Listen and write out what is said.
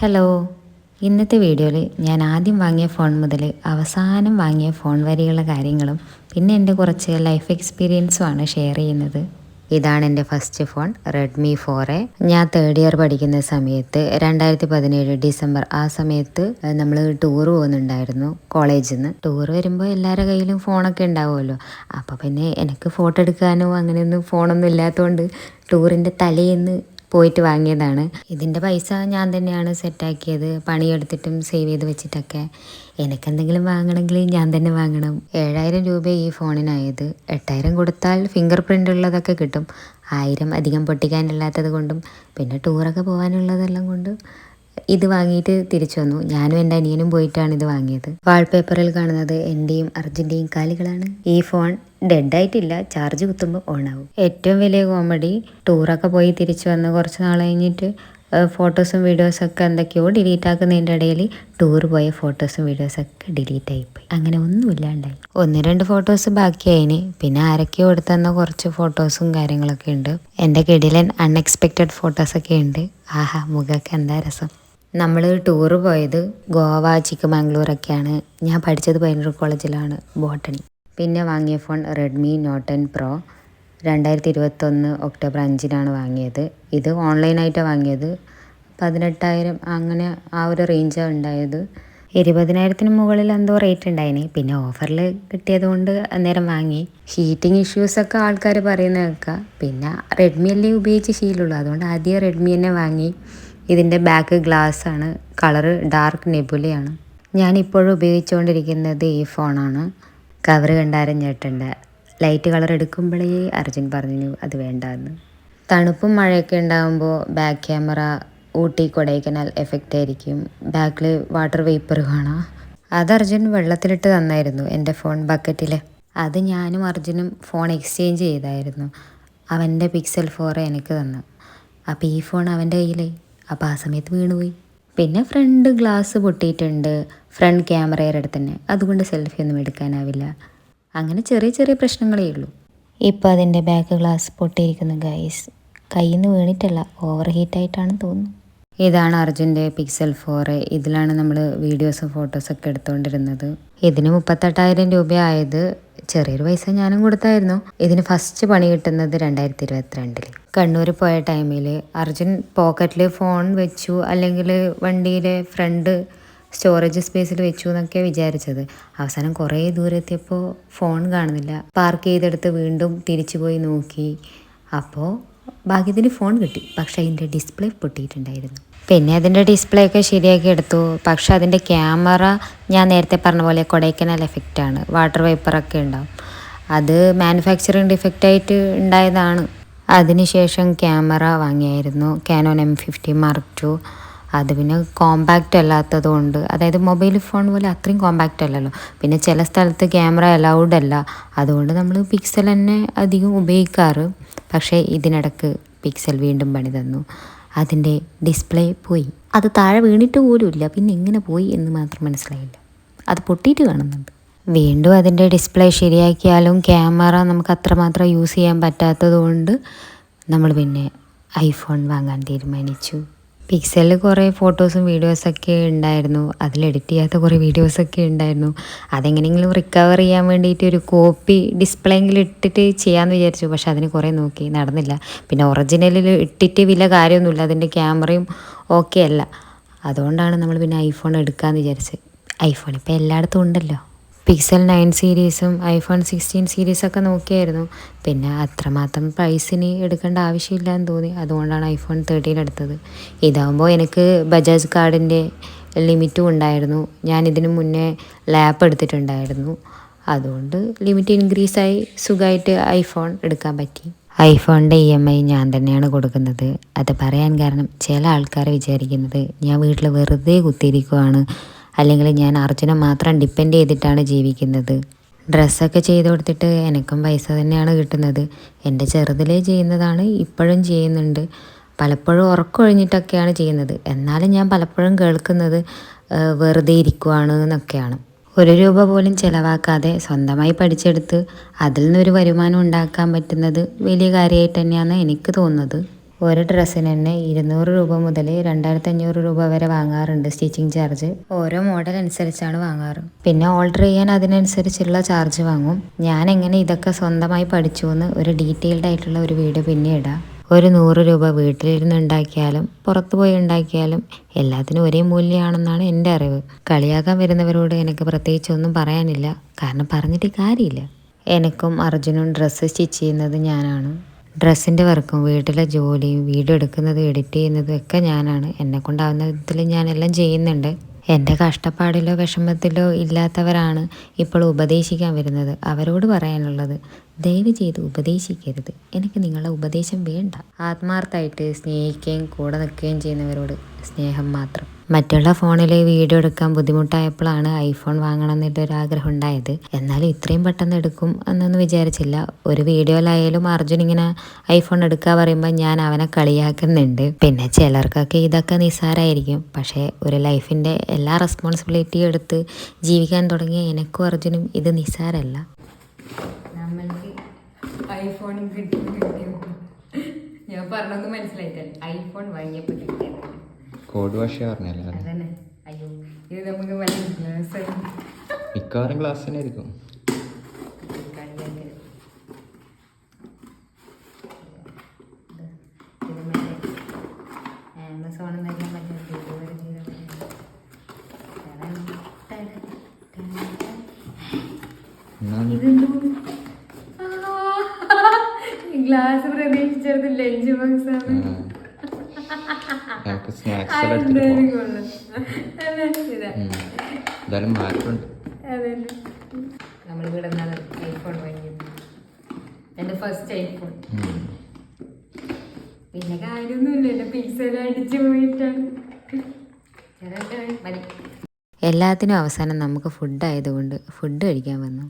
Hello. ഇന്നത്തെ വീഡിയോയിൽ ഞാൻ ആദ്യം വാങ്ങിയ ഫോൺ മുതൽ അവസാനം വാങ്ങിയ ഫോൺ വരെയുള്ള കാര്യങ്ങളും പിന്നെ എന്റെ കുറച്ച് ലൈഫ് എക്സ്പീരിയൻസും ആണ് ഷെയർ ചെയ്യുന്നത്. ഇതാണ് എന്റെ first phone Redmi four A ഞാൻ തേർഡ് ഇയർ പഠിക്കുന്ന സമയത്ത് രണ്ടായിരത്തി പതിനേഴ് ഡിസംബർ ആ സമയത്ത് നമ്മൾ ടൂർ പോകുന്നുണ്ടായിരുന്നു കോളേജിൽ നിന്ന് ടൂർ വരുമ്പോൾ എല്ലാവരുടെ കയ്യിലും ഫോണൊക്കെ ഉണ്ടാവുമല്ലോ. അപ്പോൾ പിന്നെ എനിക്ക് ഫോട്ടോ എടുക്കാനോ അങ്ങനെയൊന്നും ഫോണൊന്നും ഇല്ലാത്തതുകൊണ്ട് ടൂറിന്റെ തലേന്ന് പോയിട്ട് വാങ്ങിയതാണ്. ഇതിന്റെ പൈസ ഞാൻ തന്നെയാണ് സെറ്റാക്കിയത് പണിയെടുത്തിട്ടും സേവ് ചെയ്ത് വെച്ചിട്ടൊക്കെ. എനിക്കെന്തെങ്കിലും വാങ്ങണമെങ്കിൽ ഞാൻ തന്നെ വാങ്ങണം. ഏഴായിരം രൂപ ഈ ഫോണിനായത്. എട്ടായിരം കൊടുത്താൽ ഫിംഗർ പ്രിന്റ് ഉള്ളതൊക്കെ കിട്ടും. ആയിരം അധികം പൊട്ടിക്കാനില്ലാത്തത് കൊണ്ടും പിന്നെ ടൂറൊക്കെ പോകാനുള്ളതെല്ലാം കൊണ്ട്. ഇത് വാങ്ങിയിട്ട് തിരിച്ചു വന്നു. ഞാനും എന്റെ അനിയനും പോയിട്ടാണ് ഇത് വാങ്ങിയത്. വാൾപേപ്പറിൽ കാണുന്നത് എന്റെയും അർജുന്റെയും കാലുകളാണ്. ഈ ഫോൺ ഡെഡ് ആയിട്ടില്ല ചാർജ് കുത്തുമ്പോൾ ഓൺ ആവും. ഏറ്റവും വലിയ കോമഡി ടൂറൊക്കെ പോയി തിരിച്ചു വന്ന് കുറച്ച് നാൾ കഴിഞ്ഞിട്ട് ഫോട്ടോസും വീഡിയോസൊക്കെ എന്തൊക്കെയോ ഡിലീറ്റ് ആക്കുന്നതിന്റെ ഇടയിൽ ടൂർ പോയ ഫോട്ടോസും വീഡിയോസൊക്കെ ഡിലീറ്റ് ആയിപ്പോയി അങ്ങനെ ഒന്നുമില്ലാണ്ടായി ഒന്ന് രണ്ട് ഫോട്ടോസ് ബാക്കിയായിന്. പിന്നെ ആരൊക്കെയോ എടുത്തുതന്ന കുറച്ച് ഫോട്ടോസും കാര്യങ്ങളൊക്കെ ഉണ്ട്. എന്റെ കിടിലൻ അൺഎക്സ്പെക്റ്റഡ് ഫോട്ടോസൊക്കെ ഉണ്ട്. ആഹാ മുഖമൊക്കെ എന്താ രസം. നമ്മൾ ടൂർ പോയത് ഗോവ ചിക്കമാംഗ്ലൂരൊക്കെയാണ് ഞാൻ പഠിച്ചത് പൈനൂർ കോളേജിലാണ് ബോട്ടണി. പിന്നെ വാങ്ങിയ phone Redmi note ten Pro രണ്ടായിരത്തി ഇരുപത്തൊന്ന് ഒക്ടോബർ അഞ്ചിനാണ് വാങ്ങിയത്. ഇത് ഓൺലൈനായിട്ടാണ് വാങ്ങിയത്. പതിനെട്ടായിരം അങ്ങനെ ആ ഒരു റേഞ്ചാണ് ഉണ്ടായത്. ഇരുപതിനായിരത്തിന് മുകളിൽ എന്തോ റേറ്റ് ഉണ്ടായിന്. പിന്നെ ഓഫറിൽ കിട്ടിയത് കൊണ്ട് അന്നേരം വാങ്ങി. ഹീറ്റിംഗ് ഇഷ്യൂസൊക്കെ ആൾക്കാർ പറയുന്ന കേൾക്കാം. പിന്നെ റെഡ്മി അല്ലേ ഉപയോഗിച്ച് ശീലമുള്ളൂ. അതുകൊണ്ട് ആദ്യം റെഡ്മി തന്നെ വാങ്ങി. ഇതിന്റെ ബാക്ക് ഗ്ലാസ് ആണ്. കളറ് ഡാർക്ക് നെബുലയാണ്. ഞാനിപ്പോഴും ഉപയോഗിച്ചുകൊണ്ടിരിക്കുന്നത് ഈ ഫോണാണ് കവർ കണ്ടരഞ്ഞിട്ടുണ്ട് ലൈറ്റ് കളർ എടുക്കുമ്പോഴേ അർജുൻ പറഞ്ഞു അത് വേണ്ടെന്ന്. തണുപ്പും മഴയൊക്കെ ഉണ്ടാകുമ്പോൾ back camera Ooty Kodaikanal effect ആയിരിക്കും. ബാക്കിൽ വാട്ടർ വേപ്പർ കാണാം. അത് അർജുൻ വെള്ളത്തിലിട്ട് തന്നായിരുന്നു എന്റെ ഫോൺ ബക്കറ്റിൽ അത് ഞാനും അർജുനും ഫോൺ എക്സ്ചേഞ്ച് ചെയ്തായിരുന്നു. അവന്റെ പിക്സൽ ഫോർ എനിക്ക് തന്നു. അപ്പോൾ ഈ ഫോൺ അവന്റെ കയ്യിലായി അപ്പോൾ ആ സമയത്ത് വീണുപോയി. പിന്നെ ഫ്രണ്ട് ഗ്ലാസ് പൊട്ടിയിട്ടുണ്ട്. ഫ്രണ്ട് ക്യാമറയുടെ അടുത്ത് തന്നെ. അതുകൊണ്ട് സെൽഫി ഒന്നും എടുക്കാനാവില്ല. അങ്ങനെ ചെറിയ ചെറിയ പ്രശ്നങ്ങളേ ഉള്ളൂ. ഇപ്പോൾ അതിന്റെ ബാക്ക് ഗ്ലാസ് പൊട്ടിയിരിക്കുന്നു ഗൈസ് കയ്യിൽ നിന്ന് വീണിട്ടല്ല ഓവർ ഹീറ്റായിട്ടാണെന്ന് തോന്നുന്നു. ഇതാണ് അർജുന്റെ പിക്സൽ ഫോർ ഇതിലാണ് നമ്മൾ വീഡിയോസും ഫോട്ടോസൊക്കെ എടുത്തുകൊണ്ടിരുന്നത് ഇതിന് മുപ്പത്തെട്ടായിരം രൂപ ആയത് ചെറിയൊരു പൈസ ഞാനും കൊടുത്തായിരുന്നു. ഇതിന് ഫസ്റ്റ് പണി കിട്ടുന്നത് രണ്ടായിരത്തി ഇരുപത്തിരണ്ടിൽ കണ്ണൂർ പോയ ടൈമിൽ അർജുൻ പോക്കറ്റിൽ ഫോൺ വെച്ചു അല്ലെങ്കിൽ വണ്ടിയിലെ ഫ്രണ്ട് സ്റ്റോറേജ് സ്പേസിൽ വെച്ചു എന്നൊക്കെ വിചാരിച്ചത്. അവസാനം കുറേ ദൂരെത്തിയപ്പോൾ ഫോൺ കാണുന്നില്ല. പാർക്ക് ചെയ്തെടുത്ത് വീണ്ടും തിരിച്ചു പോയി നോക്കി. അപ്പോൾ ഭാഗ്യത്തിന് ഫോൺ കിട്ടി. പക്ഷേ അതിന്റെ ഡിസ്പ്ലേ പൊട്ടിയിട്ടുണ്ടായിരുന്നു. പിന്നെ അതിന്റെ ഡിസ്പ്ലേ ഒക്കെ ശരിയാക്കി എടുത്തു. പക്ഷെ അതിന്റെ ക്യാമറ ഞാൻ നേരത്തെ പറഞ്ഞ പോലെ കൊടൈക്കനൽ എഫക്റ്റ് ആണ്. വാട്ടർ വേപ്പറൊക്കെ ഉണ്ടാവും. അത് മാനുഫാക്ചറിങ് ഡിഫക്റ്റായിട്ട് ഉണ്ടായതാണ്. അതിനുശേഷം camera വാങ്ങിയായിരുന്നു. Canon M fifty mark two അത് പിന്നെ കോമ്പാക്റ്റ് അല്ലാത്തത് കൊണ്ട് അതായത് മൊബൈൽ ഫോൺ പോലെ അത്രയും കോമ്പാക്റ്റ് അല്ലല്ലോ. പിന്നെ ചില സ്ഥലത്ത് ക്യാമറ അലൗഡ് അല്ല. അതുകൊണ്ട് നമ്മൾ പിക്സൽ തന്നെ അധികം ഉപയോഗിക്കാറ്. പക്ഷേ ഇതിനിടക്ക് പിക്സൽ വീണ്ടും പണി തന്നു. അതിന്റെ ഡിസ്പ്ലേ പോയി. അത് താഴെ വീണിട്ട് പോലുമില്ല പിന്നെ എങ്ങനെ പോയി എന്ന് മാത്രം മനസ്സിലായില്ല. അത് പൊട്ടിയിട്ട് കാണുന്നുണ്ട്. വീണ്ടും അതിന്റെ ഡിസ്പ്ലേ ശരിയാക്കിയാലും ക്യാമറ നമുക്ക് അത്രമാത്രം യൂസ് ചെയ്യാൻ പറ്റാത്തത് കൊണ്ട് നമ്മൾ പിന്നെ ഐഫോൺ വാങ്ങാൻ തീരുമാനിച്ചു. പിക്സലിൽ കുറേ ഫോട്ടോസും വീഡിയോസൊക്കെ ഉണ്ടായിരുന്നു അതിൽ എഡിറ്റ് ചെയ്യാത്ത കുറേ വീഡിയോസൊക്കെ ഉണ്ടായിരുന്നു അതെങ്ങനെയെങ്കിലും റിക്കവർ ചെയ്യാൻ വേണ്ടിയിട്ട് ഒരു കോപ്പി ഡിസ്പ്ലേയെങ്കിലും ഇട്ടിട്ട് ചെയ്യാമെന്ന് വിചാരിച്ചു. പക്ഷെ അതിന് കുറേ നോക്കി. നടന്നില്ല. പിന്നെ ഒറിജിനലിൽ ഇട്ടിട്ട് വില കാര്യമൊന്നുമില്ല. അതിന്റെ ക്യാമറയും ഓക്കെ അല്ല. അതുകൊണ്ടാണ് നമ്മൾ പിന്നെ ഐഫോൺ എടുക്കാമെന്ന് വിചാരിച്ചത്. ഐഫോൺ ഇപ്പോൾ എല്ലായിടത്തും ഉണ്ടല്ലോ. പിക്സൽ നയൻ സീരീസും ഐഫോൺ സിക്സ്റ്റീൻ സീരീസൊക്കെ നോക്കിയായിരുന്നു. പിന്നെ അത്രമാത്രം പ്രൈസിന് എടുക്കേണ്ട ആവശ്യമില്ല എന്ന് തോന്നി. അതുകൊണ്ടാണ് ഐഫോൺ തേർട്ടീൻ എടുത്തത്. ഇതാകുമ്പോൾ എനിക്ക് ബജാജ് കാർഡിന്റെ ലിമിറ്റും ഉണ്ടായിരുന്നു. ഞാൻ ഇതിന് മുന്നേ ലാപ്പ് എടുത്തിട്ടുണ്ടായിരുന്നു. അതുകൊണ്ട് ലിമിറ്റ് ഇൻക്രീസായി സുഖമായിട്ട് ഐഫോൺ എടുക്കാൻ പറ്റി. ഐഫോണിന്റെ ഇ എം ഐ ഞാൻ തന്നെയാണ് കൊടുക്കുന്നത്. അത് പറയാൻ കാരണം ചില ആൾക്കാർ വിചാരിക്കുന്നത് ഞാൻ വീട്ടിൽ വെറുതെ കുത്തിയിരിക്കുവാണ്. അല്ലെങ്കിൽ ഞാൻ അർജുനെ മാത്രം ഡിപ്പെൻഡ് ചെയ്തിട്ടാണ് ജീവിക്കുന്നത്. ഡ്രസ്സൊക്കെ ചെയ്ത് കൊടുത്തിട്ട് എനിക്കും പൈസ തന്നെയാണ് കിട്ടുന്നത്. എന്റെ ചെറുതിലേ ചെയ്യുന്നതാണ് ഇപ്പോഴും ചെയ്യുന്നുണ്ട്. പലപ്പോഴും ഉറക്കൊഴിഞ്ഞിട്ടൊക്കെയാണ് ചെയ്യുന്നത്. എന്നാലും ഞാൻ പലപ്പോഴും കേൾക്കുന്നത് വെറുതെ ഇരിക്കുവാണ് എന്നൊക്കെയാണ്. ഒരു രൂപ പോലും ചിലവാക്കാതെ സ്വന്തമായി പഠിച്ചെടുത്ത് അതിൽ നിന്നൊരു വരുമാനം ഉണ്ടാക്കാൻ പറ്റുന്നത് വലിയ കാര്യമായിട്ട് തന്നെയാണ് എനിക്ക് തോന്നുന്നത്. ഒരു ഡ്രസ്സിന് തന്നെ ഇരുന്നൂറ് രൂപ മുതൽ രണ്ടായിരത്തി അഞ്ഞൂറ് രൂപ വരെ വാങ്ങാറുണ്ട് സ്റ്റിച്ചിങ് ചാർജ്. ഓരോ മോഡൽ അനുസരിച്ചാണ് വാങ്ങാറ്. പിന്നെ ഓൾഡർ ചെയ്യാൻ അതിനനുസരിച്ചുള്ള ചാർജ് വാങ്ങും. ഞാൻ എങ്ങനെ ഇതൊക്കെ സ്വന്തമായി പഠിച്ചു എന്ന് ഒരു ഡീറ്റെയിൽഡ് ആയിട്ടുള്ള ഒരു വീഡിയോ പിന്നെ ഇടാം. ഒരു നൂറ് രൂപ വീട്ടിലിരുന്ന് ഉണ്ടാക്കിയാലും പുറത്തു പോയി ഉണ്ടാക്കിയാലും എല്ലാത്തിനും ഒരേ മൂല്യമാണെന്നാണ് എന്റെ അറിവ്. കളിയാക്കാൻ വരുന്നവരോട് എനിക്ക് പ്രത്യേകിച്ച് ഒന്നും പറയാനില്ല. കാരണം പറഞ്ഞിട്ട് കാര്യമില്ല. എനിക്കും അർജുനും ഡ്രസ്സ് സ്റ്റിച്ച് ചെയ്യുന്നത് ഞാനാണ്. ഡ്രസ്സിന്റെ വർക്കും വീട്ടിലെ ജോലിയും വീഡിയോ എടുക്കുന്നതും എഡിറ്റ് ചെയ്യുന്നതും ഒക്കെ ഞാനാണ്. എന്നെ കൊണ്ടാവുന്ന വിധത്തിൽ ഞാനെല്ലാം ചെയ്യുന്നുണ്ട്. എന്റെ കഷ്ടപ്പാടിലോ വിഷമത്തിലോ ഇല്ലാത്തവരാണ് ഇപ്പോൾ ഉപദേശിക്കാൻ വരുന്നത്. അവരോട് പറയാനുള്ളത് ദയവ് ചെയ്ത് ഉപദേശിക്കരുത്. എനിക്ക് നിങ്ങളുടെ ഉപദേശം വേണ്ട. ആത്മാർത്ഥമായിട്ട് സ്നേഹിക്കുകയും കൂടെ നിൽക്കുകയും ചെയ്യുന്നവരോട് സ്നേഹം മാത്രം. മറ്റുള്ള ഫോണിൽ വീഡിയോ എടുക്കാൻ ബുദ്ധിമുട്ടായപ്പോഴാണ് ഐഫോൺ വാങ്ങണം ആഗ്രഹം ഉണ്ടായത്. എന്നാലും ഇത്രയും പെട്ടെന്ന് എടുക്കും എന്നൊന്നും വിചാരിച്ചില്ല. ഒരു വീഡിയോയിലായാലും അർജുൻ ഇങ്ങനെ ഐഫോൺ എടുക്കുക പറയുമ്പോൾ ഞാൻ അവനെ കളിയാക്കുന്നുണ്ട്. പിന്നെ ചിലർക്കൊക്കെ ഇതൊക്കെ നിസ്സാരമായിരിക്കും പക്ഷേ ഒരു ലൈഫിന്റെ എല്ലാ റെസ്പോൺസിബിലിറ്റിയും എടുത്ത് ജീവിക്കാൻ തുടങ്ങിയ എനിക്കും അർജുനും ഇത് നിസ്സാരമല്ല നമ്മൾക്ക് ഐഫോണും കിട്ടി ഞാൻ പറഞ്ഞൊക്കെ മനസ്സിലായിട്ടില്ല? ഐഫോൺ വാങ്ങിയപ്പോൾ കിട്ടിയത് കോഡ് ഭാഷ പറഞ്ഞല്ലേ അയ്യോ ഇത് നമുക്ക് മിക്കവാറും ക്ലാസ് തന്നെ ആയിരിക്കും. ഗ്ലാസ് പ്രതീക്ഷിച്ചത് ലഞ്ച് ബോക്സ് ആണ്. ഞങ്ങൾക്ക് സ്നാക്സ് എല്ലാം എടുത്തിട്ട് ഇതാ എന്തായാലും മാറ്റമുണ്ട്. നമ്മളിവിടെ നമ്മൾ ഇവിടെ നിന്നാണ് ഐഫോൺ വാങ്ങിയത്. എന്റെ ഫസ്റ്റ് ഐഫോൺ. പിന്നെ കാര്യമൊന്നുമില്ല എന്റെ പിക്സൽ അടിച്ചു പോയിട്ടാണ്. മതി. എല്ലാത്തിനും അവസാനം നമുക്ക് ഫുഡ് ആയതുകൊണ്ട് ഫുഡ് കഴിക്കാൻ വന്നു.